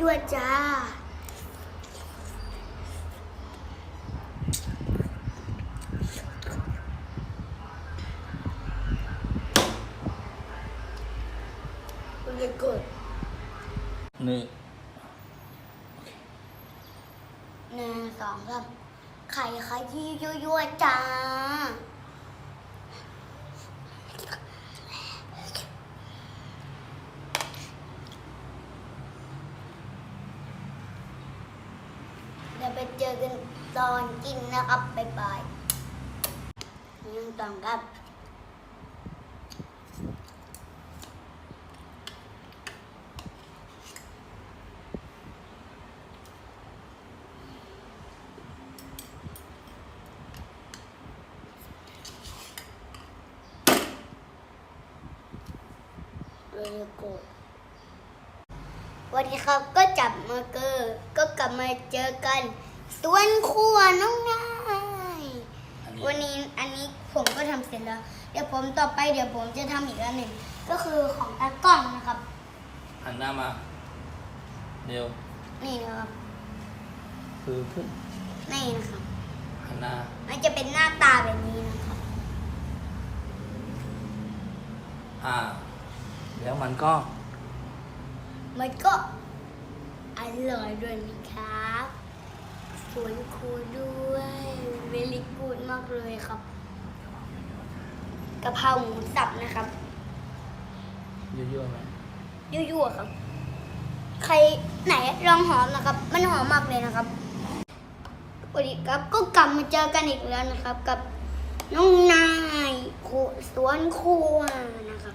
ยั่วๆจ้า Really good นี่หนึ่งสองสามไข่ขยี้ยั่วๆจ้า เดี๋ยว ไปเจอกันตอนกินนะครับ บ๊ายบายหนึ่งสองครับ really good วันนี้ครับก็จับมือเกอร์ก็กลับมาเจอกัน สวนครัวน้องนายอันนี้วันนี้อันนี้ผมก็ทำเสร็จแล้ว เดี๋ยวผมต่อไปเดี๋ยวผมจะทำอีกอันหนึ่งก็คือของตากล้องนะครับหันหน้ามาเร็วนี่นะครับคือขึ้นนี่นะครับหันหน้ามันจะเป็นหน้าตาแบบนี้นะครับอ่า แล้วมันก็ มันก็อร่อยด้วยนะครับ สวนครัวด้วยเวลิกูดมากเลยครับกะเพราหมูสับนะครับยั่วๆไหมยั่วๆครับ ใครไหนลองหอมนะครับ มันหอมมากเลยนะครับสวัสดีครับก็กลับมาเจอกันอีกแล้วนะครับ กับน้องนายครัวสวนครัวนะครับ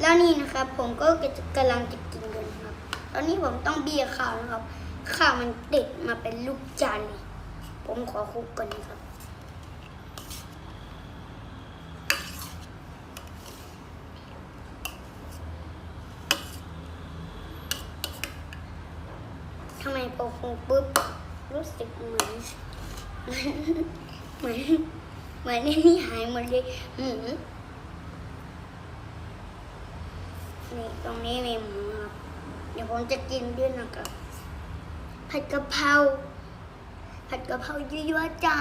แล้วนี่นะครับ ผมก็กำลังจะกินกันนะครับ ตอนนี้ผมต้องเบียร์ข้าวนะครับ ข้าวมันติดมาเป็นลูกจานเลยผมขอคุกก่อนนะครับ ทำไมพอคงปุ๊บ รู้สึกเหมือนเหมือนเหมือนนนี่หายหมดเลยหมูนี่ตรงนี้มีหมูครับ เดี๋ยวผมจะกินด้วยนะครับ ผัดกะเพราผัดกะเพรายั่วๆจ้า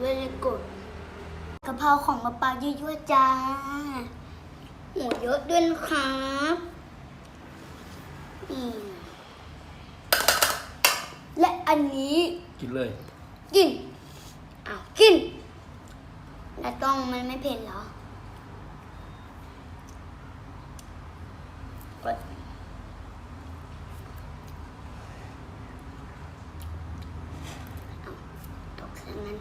เวลกดกะเพราของกระเป๋ายั่วๆจ้าหมูเยอะด้วยนะครับนี่และ อันนี้กินเลย กินอ้าวกินแล้วต้องมันไม่เผ็ดเหรอ กดเอาตกซะงั้น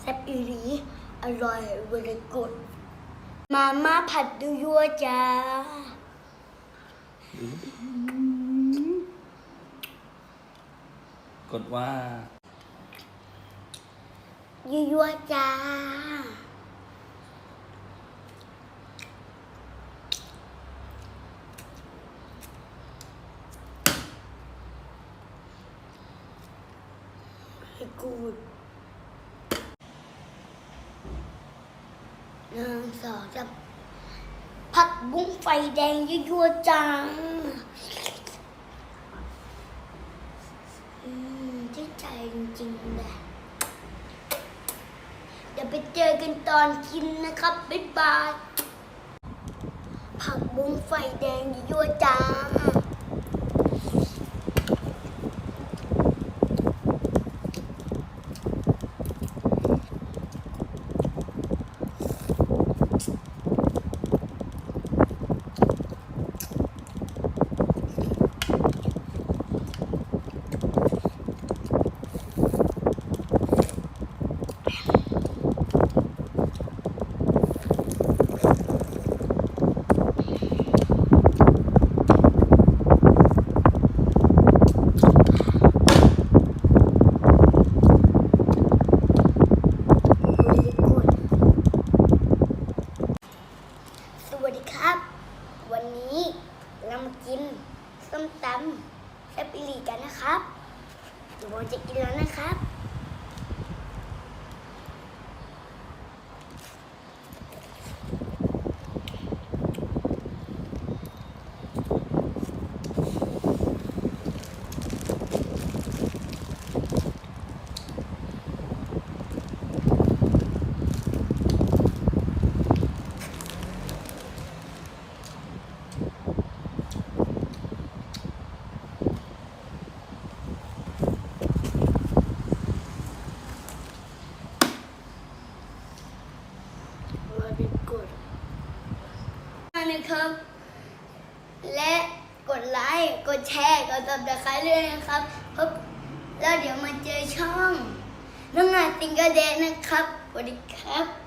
แซ่บ อีหลีอร่อยเวลกุดมาม่าผัดดูยั่วจ้ากดว่ายั่วๆจ้าใหนึ่งสองสามผักบุ้งไฟแดงยั่วๆจ้าอืมที่ใจจริงๆเลยเดี๋ยวไปเจอกันตอนกินนะครับ บ๊ายบาย ผักบุ้งไฟแดงยั่วๆจ้ วัสดีครับ วันนี้เรามากินส้มตำแซ่บอีหลีกันนะครับเดี๋ยวผมจะกินแล้วนะครับ กดแชร์กดติดตามเลยนะครับพบแล้วเดี๋ยวมาเจอช่องน้องงานติงกระเดนนะครับสวัสดีครับ